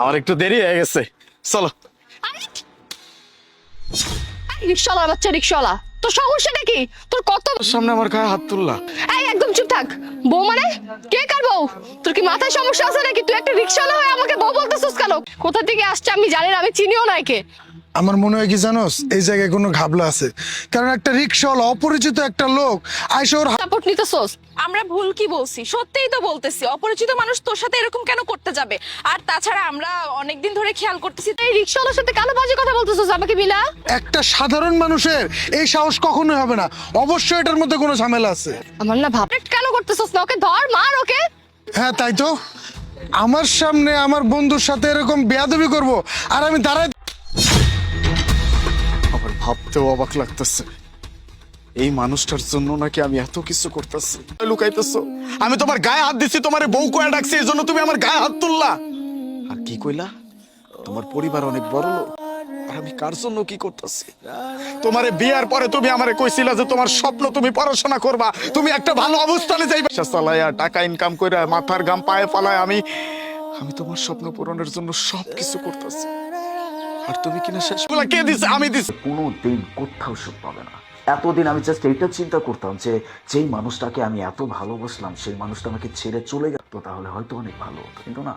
আমার একটু দেরি হয়ে গেছে। চলো। রিক্সাওয়ালা বাচ্চা রিক্সাওয়ালা তোর সমস্যাটা কি? তোর কত সামনে আমার গায়ে হাত তুললা। এই একদম চুপ থাক। বউ মানে? কে কার বউ? তোর কি মাথায় সমস্যা আছে নাকি? তুই একটা রিক্সাওয়ালা হয়ে আমাকে বউ বলতেছিস কেন? কোথা থেকে আসছে আমি জানি না আমি চিনিও না একে। আমার মনে হয় কি জানোস? এই জায়গায় কোনো ঘাবলা আছে। কারণ একটা রিক্সাওয়ালা অপরিচিত একটা লোক আইসা ওর সাপোর্ট নিতেছস? আমরা ভুল কি বলছি? সত্যিই তো বলতেছি অপরিচিত মানুষ তোর সাথে এরকম কেন করতে যাবে? আর তাছাড়া আমরা অনেকদিন ধরে খেয়াল করতেছি এই রিক্সাওয়ালার সাথে কালো বাজে কথা বলতেছস আমাকে বিলা? একটা সাধারণ মানুষের এই সাহস কখনোই হবে না। অবশ্যই এটার মধ্যে কোনো ঝামেলা আছে। আমার না ভাব কেন করতেছস না? ওকে ধর মার ওকে। হ্যাঁ তাই তো। আমার সামনে আমার বন্ধুর সাথে এরকম বেয়াদবি করব আর আমি দাঁড়াই ভাবতেও অবাক লাগতেছে। এই মানুষটার জন্য নাকি আমি এত কিছু করতেছি? লুকাইতেছো। আমি তোমার গায়ে হাত দিছি, তোমার বউ কয়া ডাকছি, এই জন্য তুমি আমার গায়ে হাত তুললা। আর কি কইলা? তোমার পরিবার অনেক বড় লোক। আর আমি কার জন্য কি করতেছি? তোমারে বিয়ার পরে তুমি আমারে কইছিলা যে তোমার স্বপ্ন তুমি পড়াশোনা করবা। তুমি একটা ভালো অবস্থানে যাইবা। চালাইয়া, টাকা ইনকাম কইরা, মাথার গাম পায়ে ফালায় আমি আমি তোমার স্বপ্ন পূরণের জন্য সব কিছু করতেছি। আর তুমি কিনা শেষ বলা কে দিছে? আমি দিছি। কোনো দিন কোথাও সুখ পাবে না। এতদিন আমি জাস্ট এইটা চিন্তা করতাম যে যেই মানুষটাকে আমি এত ভালোবাসলাম সেই মানুষটা আমাকে ছেড়ে চলে গেল তো তাহলে হয়তো অনেক ভালো হতো কিন্তু না।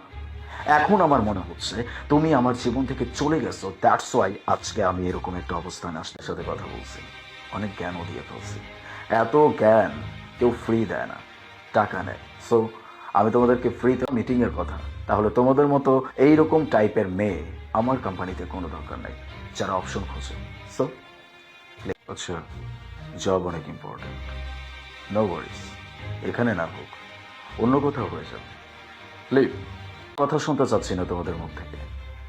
এখন আমার মনে হচ্ছে তুমি আমার জীবন থেকে চলে গেছো দ্যাটস ওয়াই আজকে আমি এরকম একটা অবস্থানে আসতে সাথে কথা বলছি। অনেক জ্ঞানও দিয়ে ফেলছি। এত জ্ঞান কেউ ফ্রি দেয় না টাকা নেয়। সো আমি তোমাদেরকে ফ্রিতে মিটিং এর কথা। তাহলে তোমাদের মতো এইরকম টাইপের মেয়ে আমার কোম্পানিতে কোনো দরকার নেই। যারা অপশন খোঁজে। সো আচ্ছা জব অনেক ইম্পর্টেন্ট নো ওয়ারিস এখানে না হোক, অন্য কোথাও হয়ে যাবে। লিভ কথা শুনতে চাচ্ছি না তোমাদের মুখ থেকে।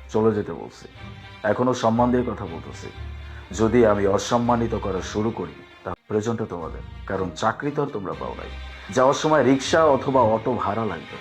চলে যেতে বলছি। এখনও সম্মান দিয়ে কথা বলতেছি। যদি আমি অসম্মানিত করা শুরু করি তা প্রয়োজনটা তোমাদের। কারণ চাকরি তো আর তোমরা পাও নাই। যাওয়ার সময় রিক্সা অথবা অটো ভাড়া লাগবে?